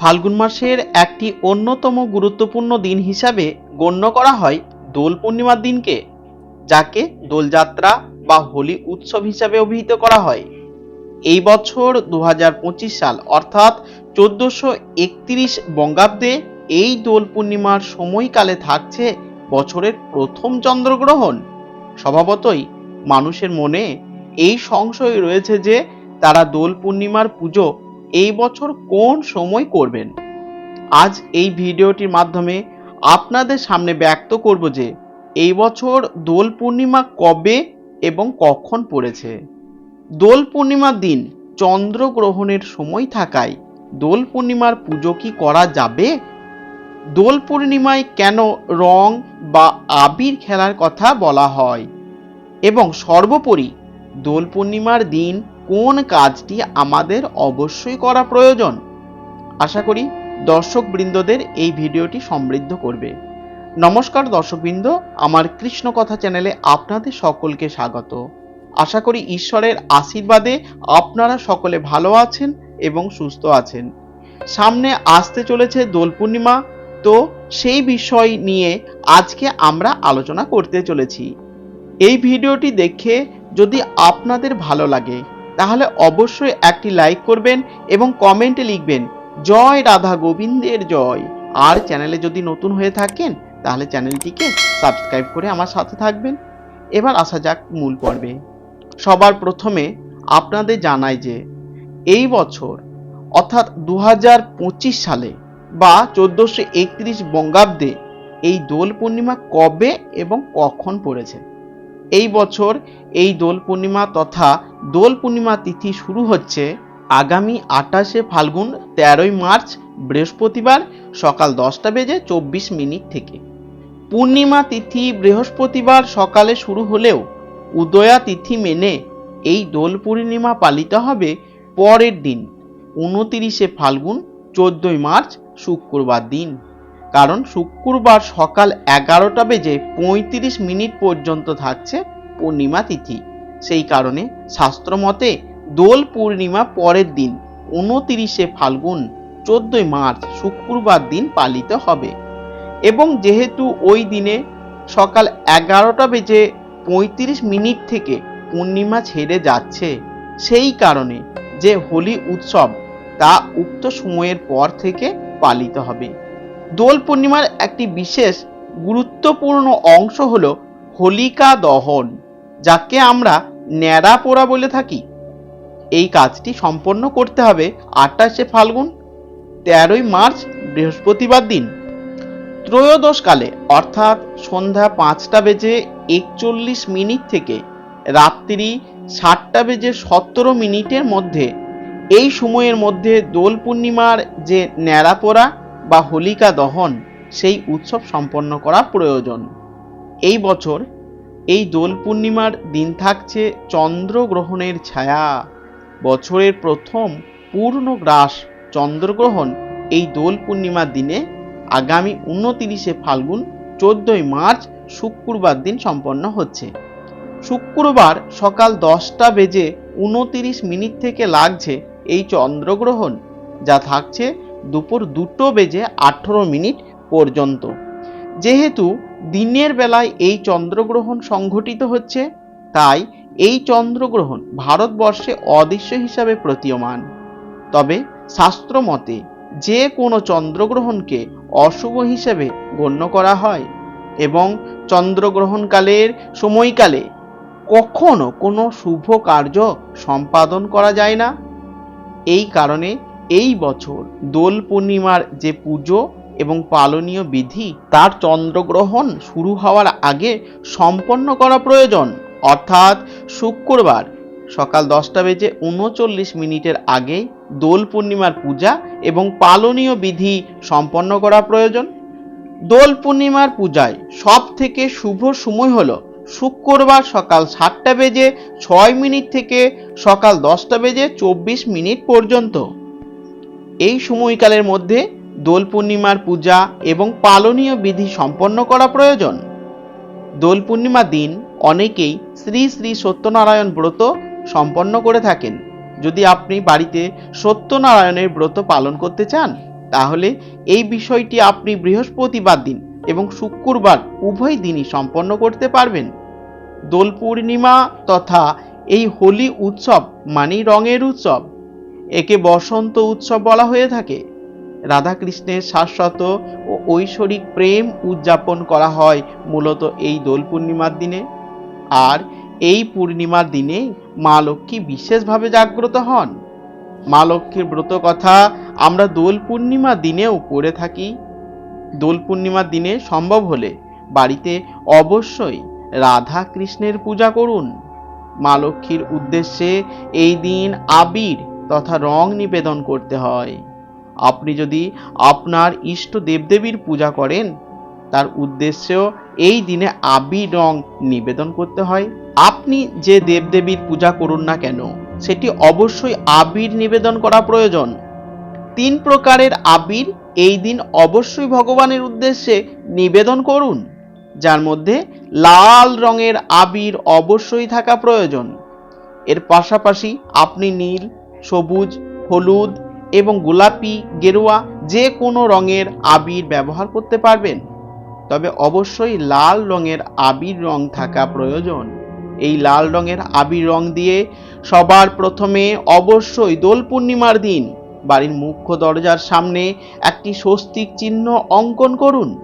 ফাল্গুন মাসের একটি অন্যতম গুরুত্বপূর্ণ দিন হিসাবে গণ্য করা হয় দোল পূর্ণিমার দিনকে, যাকে দোলযাত্রা বা হোলি উৎসব হিসাবে অভিহিত করা হয়। এই বছর দু হাজার পঁচিশ সাল, অর্থাৎ চোদ্দশো একত্রিশ বঙ্গাব্দে এই দোল পূর্ণিমার সময়কালে থাকছে বছরের প্রথম চন্দ্রগ্রহণ। স্বভাবতই মানুষের মনে এই সংশয় রয়েছে যে তারা দোল পূর্ণিমার পুজো এই বছর কোন সময় করবেন? আজ এই ভিডিওটির মাধ্যমে আপনাদের সামনে ব্যক্ত করব যে এই বছর দোল পূর্ণিমা কবে এবং কখন পড়েছে? দোল পূর্ণিমার দিন চন্দ্রগ্রহণের সময় থাকায় দোল পূর্ণিমার পুজো কি করা যাবে? দোল পূর্ণিমায় কেন রং বা আবির খেলার কথা বলা হয়? এবং সর্বোপরি দোল পূর্ণিমার দিন কোন কাজটি আমাদের অবশ্যই করা প্রয়োজন। আশা করি দর্শক বৃন্দদের এই ভিডিওটি সমৃদ্ধ করবে। নমস্কার দর্শকবৃন্দ, আমার কৃষ্ণ কথা চ্যানেলে আপনাদের সকলকে স্বাগত। আশা করি ঈশ্বরের আশীর্বাদে আপনারা সকলে ভালো আছেন এবং সুস্থ আছেন। সামনে আসতে চলেছে দোল পূর্ণিমা, তো সেই বিষয় নিয়ে আজকে আমরা আলোচনা করতে চলেছি। এই ভিডিওটি দেখে যদি আপনাদের ভালো লাগে তাহলে অবশ্যই একটি লাইক করবেন এবং কমেন্টে লিখবেন, জয় রাধা গোবিন্দের জয়। আর চ্যানেলে যদি নতুন হয়ে থাকেন, তাহলে চ্যানেলটিকে সাবস্ক্রাইব করে আমার সাথে থাকবেন। এবার আসা যাক মূল পর্বে। সবার প্রথমে আপনাদের জানাই যে, এই বছর, অর্থাৎ দু হাজার পঁচিশ সালে বা চোদ্দোশো একত্রিশ বঙ্গাব্দে এই দোল পূর্ণিমা কবে এবং কখন পড়েছে? এই বছর এই দোল পূর্ণিমা তথা দোল পূর্ণিমা তিথি শুরু হচ্ছে আগামী আঠাশে ফাল্গুন, তেরোই মার্চ, বৃহস্পতিবার সকাল দশটা বেজে চব্বিশ মিনিট থেকে। পূর্ণিমা তিথি বৃহস্পতিবার সকালে শুরু হলেও উদয়া তিথি মেনে এই দোল পূর্ণিমা পালিত হবে পরের দিন, উনতিরিশে ফাল্গুন, চোদ্দই মার্চ, শুক্রবার দিন। কারণ শুক্রবার সকাল এগারোটা বেজে পঁয়ত্রিশ মিনিট পর্যন্ত থাকছে পূর্ণিমা তিথি। সেই কারণে শাস্ত্রমতে দোল পূর্ণিমা পরের দিন, উনতিরিশে ফাল্গুন, চোদ্দই মার্চ শুক্রবার দিন পালিত হবে। এবং যেহেতু ওই দিনে সকাল এগারোটা বেজে পঁয়ত্রিশ মিনিট থেকে পূর্ণিমা ছেড়ে যাচ্ছে, সেই কারণে যে হোলি উৎসব তা উক্ত সময়ের পর থেকে পালিত হবে। দোল পূর্ণিমার একটি বিশেষ গুরুত্বপূর্ণ অংশ হল হোলিকা দহন, যাকে আমরা ন্যাড়া পোড়া বলে থাকি। এই কাজটি সম্পন্ন করতে হবে আঠাশে ফাল্গুন, তেরোই মার্চ, বৃহস্পতিবার দিন। ত্রয়োদশকালে, অর্থাৎ সন্ধ্যা পাঁচটা বেজে একচল্লিশ মিনিট থেকে রাত্রি সাতটা বেজে সতেরো মিনিটের মধ্যে। এই সময়ের মধ্যে দোল পূর্ণিমার যে ন্যাড়া পোড়া বা হোলিকা দহন সেই উৎসব সম্পন্ন করা প্রয়োজন। এই বছর এই দোল পূর্ণিমার দিন থাকছে চন্দ্রগ্রহণের ছায়া। বছরের প্রথম পূর্ণ গ্রাস চন্দ্রগ্রহণ এই দোল পূর্ণিমার দিনে আগামী উনতিরিশে ফাল্গুন, চোদ্দই মার্চ শুক্রবার দিন সম্পন্ন হচ্ছে। শুক্রবার সকাল দশটা বেজে উনতিরিশ মিনিট থেকে লাগছে এই চন্দ্রগ্রহণ, যা থাকছে দুপুর দুটো বেজে আঠেরো মিনিট পর্যন্ত। যেহেতু দিনের বেলায় এই চন্দ্রগ্রহণ সংঘটিত হচ্ছে, তাই এই চন্দ্রগ্রহণ ভারতবর্ষে অদৃশ্য হিসাবে প্রতীয়মান। তবে শাস্ত্র মতে যে কোনো চন্দ্রগ্রহণকে অশুভ হিসেবে গণ্য করা হয় এবং চন্দ্রগ্রহণকালের সময়কালে কখনো কোনো শুভ কার্য সম্পাদন করা যায় না। এই কারণে এই বছর দোল পূর্ণিমার যে পুজো এবং পালনীয় বিধি, তার চন্দ্রগ্রহণ শুরু হওয়ার আগে সম্পন্ন করা প্রয়োজন। অর্থাৎ শুক্রবার সকাল দশটা বেজে উনচল্লিশ মিনিটের আগে দোল পূর্ণিমার পূজা এবং পালনীয় বিধি সম্পন্ন করা প্রয়োজন। দোল পূর্ণিমার পূজায় সব থেকে শুভ সময় হলো শুক্রবার সকাল সাতটা বেজে ছয় মিনিট থেকে সকাল দশটা বেজে চব্বিশ মিনিট পর্যন্ত। এই সময়কালের মধ্যে দোল পূর্ণিমার পূজা এবং পালনীয় বিধি সম্পন্ন করা প্রয়োজন। দোল পূর্ণিমা দিন অনেকেই শ্রী শ্রী সত্যনারায়ণ ব্রত সম্পন্ন করে থাকেন। যদি আপনি বাড়িতে সত্যনারায়ণের ব্রত পালন করতে চান, তাহলে এই বিষয়টি আপনি বৃহস্পতিবার দিন এবং শুক্রবার উভয় দিনই সম্পন্ন করতে পারবেন। দোল পূর্ণিমা তথা এই হোলি উৎসব মানেই রঙের উৎসব। একে বসন্ত উৎসব বলা হয়ে থাকে। রাধাকৃষ্ণের শাশ্বত ও ঐশ্বরিক প্রেম উদযাপন করা হয় মূলত এই দোল পূর্ণিমার দিনে। আর এই পূর্ণিমার দিনে মা লক্ষ্মী বিশেষভাবে জাগ্রত হন। মা লক্ষ্মীর ব্রত কথা আমরা দোল পূর্ণিমার দিনেও পড়ে থাকি। দোল পূর্ণিমার দিনে সম্ভব হলে বাড়িতে অবশ্যই রাধা কৃষ্ণের পূজা করুন। মা লক্ষ্মীর উদ্দেশ্যে এই দিন আবির তথা রং নিবেদন করতে হয়। আপনি যদি আপনার ইষ্ট দেবদেবীর পূজা করেন, তার উদ্দেশ্যেও এই দিনে আবির রং নিবেদন করতে হয়। আপনি যে দেবদেবীর পূজা করুন না কেন, সেটি অবশ্যই আবির নিবেদন করা প্রয়োজন। তিন প্রকারের আবির এই দিন অবশ্যই ভগবানের উদ্দেশ্যে নিবেদন করুন, যার মধ্যে লাল রঙের আবির অবশ্যই থাকা প্রয়োজন। এর পাশাপাশি আপনি নীল সবুজ, হলুদ এবং গোলাপি, গেরুয়া যে কোনো রঙের আবির ব্যবহার করতে পারবেন। তবে অবশ্যই লাল রঙের আবির রং থাকা প্রয়োজন। এই লাল রঙের আবির রং দিয়ে সবার প্রথমে অবশ্যই দোল পূর্ণিমার দিন বাড়ির মুখ্য দরজার সামনে একটি স্বস্তিক চিহ্ন অঙ্কন করুন।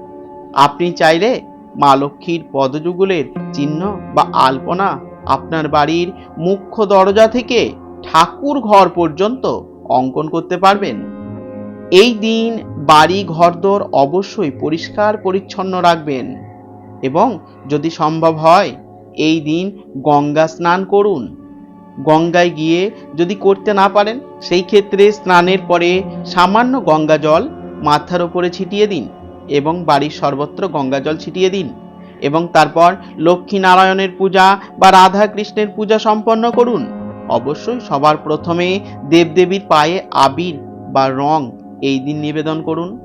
আপনি চাইলে মা লক্ষ্মীর পদযুগলের চিহ্ন বা আলপনা আপনার বাড়ির মুখ্য দরজা থেকে ঠাকুর ঘর পর্যন্ত অঙ্কন করতে পারবেন। এই দিন বাড়ি ঘরদোর অবশ্যই পরিষ্কার পরিচ্ছন্ন রাখবেন এবং যদি সম্ভব হয়, এই দিন গঙ্গা স্নান করুন। গঙ্গায় গিয়ে যদি করতে না পারেন, সেই ক্ষেত্রে স্নানের পরে সামান্য গঙ্গা জল মাথার ওপরে ছিটিয়ে দিন এবং বাড়ির সর্বত্র গঙ্গা জল ছিটিয়ে দিন এবং তারপর লক্ষ্মী নারায়ণের পূজা বা রাধা কৃষ্ণের পূজা সম্পন্ন করুন। অবশ্যই সবার প্রথমে দেবদেবীর পায়ে আবির বা রং এই দিন নিবেদন করুন।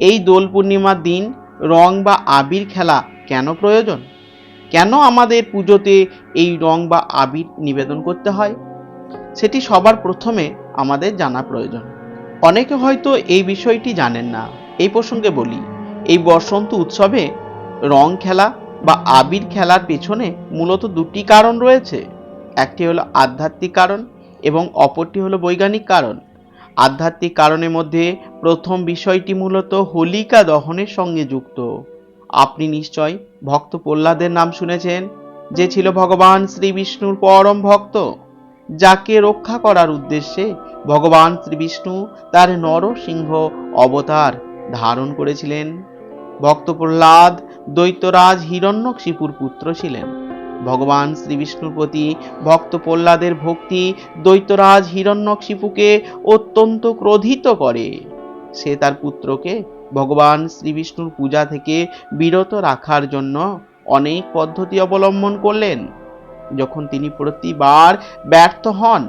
এই দোল পূর্ণিমার দিন রং বা আবির খেলা কেন প্রয়োজন? কেন আমাদের পুজোতে এই রং বা আবির নিবেদন করতে হয়? সেটি সবার প্রথমে আমাদের জানা প্রয়োজন। অনেকে হয়তো এই বিষয়টি জানেন না। এই প্রসঙ্গে বলি, এই বসন্ত উৎসবে রং খেলা বা আবির খেলার পেছনে মূলত দুটি কারণ রয়েছে। একটি হলো আধ্যাত্মিক কারণ এবং অপরটি হলো বৈজ্ঞানিক কারণ। আধ্যাত্মিক কারণের মধ্যে প্রথম বিষয়টি মূলত হোলিকা দহনের সঙ্গে যুক্ত। আপনি নিশ্চয় ভক্ত প্রহ্লাদের নাম শুনেছেন, যে ছিল ভগবান শ্রী বিষ্ণুর পরম ভক্ত, যাকে রক্ষা করার উদ্দেশ্যে ভগবান শ্রী বিষ্ণু তার নরসিংহ অবতার ধারণ করেছিলেন। ভক্ত প্রহ্লাদ দৈত্যরাজ হিরণ্যকশিপুর পুত্র ছিলেন। ভগবান শ্রী বিষ্ণুর প্রতি ভক্ত প্রহ্লাদের ভক্তি দৈত্যরাজ হিরণ্যকশিপুকে অত্যন্ত ক্রোধিত করে। সে তার পুত্রকে ভগবান শ্রী বিষ্ণুর পূজা থেকে বিরত রাখার জন্য অনেক পদ্ধতি অবলম্বন করলেন। যখন তিনি প্রতিবার ব্যর্থ হন,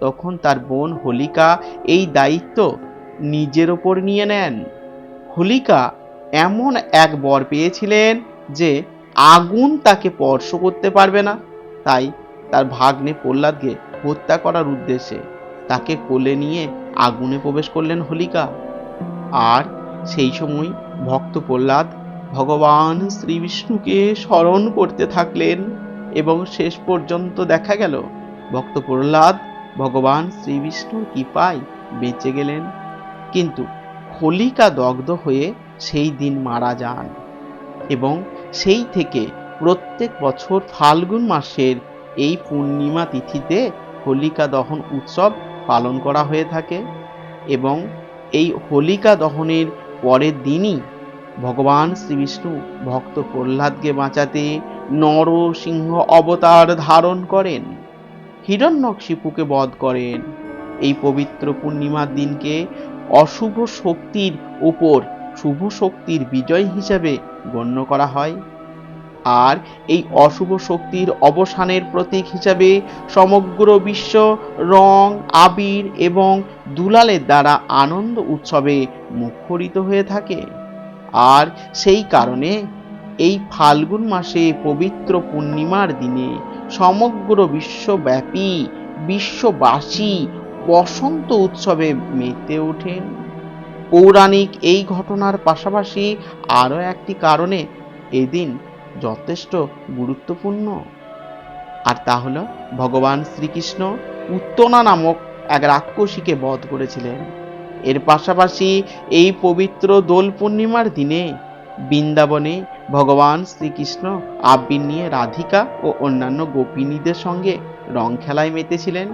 তখন তার বোন হোলিকা এই দায়িত্ব নিজের ওপর নিয়ে নেন। হোলিকা এমন এক বর পেয়েছিলেন যে আগুন তাকে স্পর্শ করতে পারবে না। তাই তার ভাগ্নে প্রহ্লাদকে হত্যা করার উদ্দেশ্যে তাকে কোলে নিয়ে আগুনে প্রবেশ করলেন হোলিকা। আর সেই সময় ভক্ত প্রহ্লাদ ভগবান শ্রী বিষ্ণুকে স্মরণ করতে থাকলেন এবং শেষ পর্যন্ত দেখা গেল, ভক্ত প্রহ্লাদ ভগবান শ্রী বিষ্ণুর কৃপায় বেঁচে গেলেন। কিন্তু হোলিকা দগ্ধ হয়ে সেই দিন মারা যান এবং সেই থেকে প্রত্যেক বছর ফাল্গুন মাসের এই পূর্ণিমা তিথিতে হোলিকা দহন উৎসব পালন করা হয়ে থাকে এবং এই হোলিকা দহনের পরের দিনই ভগবান শ্রীবিষ্ণু ভক্ত প্রহ্লাদকে বাঁচাতে নরসিংহ অবতার ধারণ করেন হিরণ্যকশিপুকে বধ করেন। এই পবিত্র পূর্ণিমার দিনকে অশুভ শক্তির উপর শুভ শক্তির বিজয় হিসাবে গণ্য করা হয়। আর এই অশুভ শক্তির অবসানের প্রতীক হিসাবে সমগ্র বিশ্ব রং, আবির এবং দুলালের দ্বারা আনন্দ উৎসবে মুখরিত হয়ে থাকে। আর সেই কারণে এই ফাল্গুন মাসে পবিত্র পূর্ণিমার দিনে সমগ্র বিশ্বব্যাপী, বিশ্ববাসী বসন্ত উৎসবে মেতে ওঠেন। পৌরাণিক এই ঘটনার পাশাপাশি আরও একটি কারণে এই দিন যথেষ্ট গুরুত্বপূর্ণ। আর তা হল, ভগবান শ্রীকৃষ্ণ উত্তনা নামক এক রাক্ষসীকে বধ করেছিলেন। এর পাশাপাশি এই পবিত্র দোল পূর্ণিমার দিনে বৃন্দাবনে ভগবান শ্রীকৃষ্ণ আবির নিয়ে রাধিকা ও অন্যান্য গোপিনীদের সঙ্গে রং খেলায় মেতেছিলেন।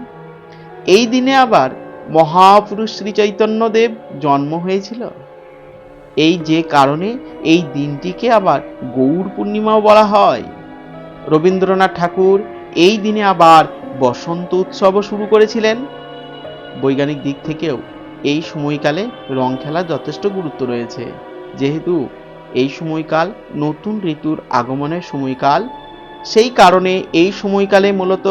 এই দিনে আবার মহাপুরুষ শ্রী চৈতন্যদেব জন্ম হয়েছিল? এই যে কারণে এই দিনটিকে আবার গৌর পূর্ণিমাও বলা হয়। রবীন্দ্রনাথ ঠাকুর এই দিনে আবার বসন্ত উৎসবও শুরু করেছিলেন। বৈজ্ঞানিক দিক থেকেও এই সময়কালে রং খেলার যথেষ্ট গুরুত্ব রয়েছে। যেহেতু এই সময়কাল নতুন ঋতুর আগমনের সময়কাল, সেই কারণে এই সময়কালে মূলত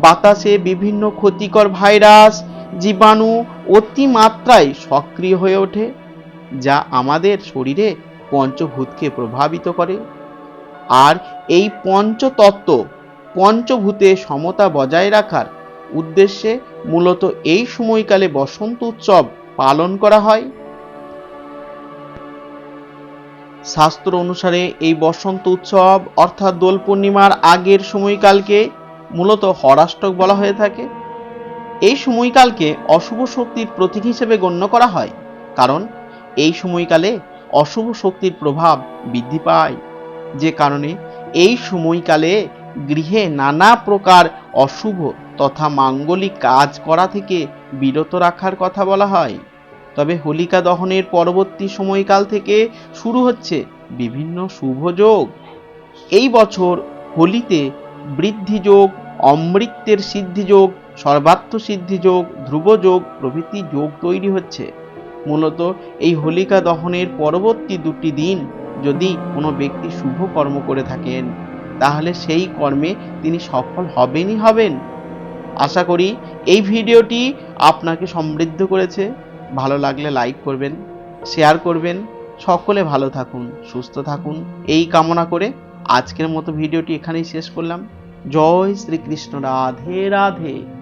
বাতাসে বিভিন্ন ক্ষতিকর ভাইরাস জীবাণু অতিমাত্রায় সক্রিয় হয়ে ওঠে, যা আমাদের শরীরে পঞ্চভূতকে প্রভাবিত করে। আর এই পঞ্চতত্ত্ব পঞ্চভূতে সমতা বজায় রাখার উদ্দেশ্যে মূলত এই সময়কালে বসন্ত উৎসব পালন করা হয়। শাস্ত্র অনুসারে এই বসন্ত উৎসব অর্থাৎ দোল পূর্ণিমার আগের সময়কালকে মূলত হরাষ্টক বলা হয়ে থাকে। এই সময়কালকে অশুভ শক্তির প্রতীক হিসেবে গণ্য করা হয়, কারণ এই সময়কালে অশুভ শক্তির প্রভাব বৃদ্ধি পায়। যে কারণে এই সময়কালে গৃহে নানা প্রকার অশুভ তথা মাঙ্গলিক কাজ করা থেকে বিরত রাখার কথা বলা হয়। তবে হোলিকা দহনের পরবর্তী সময়কাল থেকে শুরু হচ্ছে বিভিন্ন শুভ যোগ। এই বছর হোলিতে বৃদ্ধি যোগ অমৃত্যের সিদ্ধি যোগ সর্বার্থ সিদ্ধি যোগ, ধ্রুব যোগ, প্রভৃতি যোগ তৈরি হচ্ছে। মূলত এই হোলিকা দহনের পরবর্তী দুটি দিন যদি কোনো ব্যক্তি শুভ কর্ম করে থাকেন, তাহলে সেই কর্মে তিনি সফল হবেনই হবেন। আশা করি এই ভিডিওটি আপনাকে সমৃদ্ধ করেছে। ভালো লাগলে লাইক করবেন, শেয়ার করবেন। সকলে ভালো থাকুন, সুস্থ থাকুন। এই কামনা করে আজকের মতো ভিডিওটি এখানেই শেষ করলাম। জয় শ্রীকৃষ্ণ, রাধে রাধে।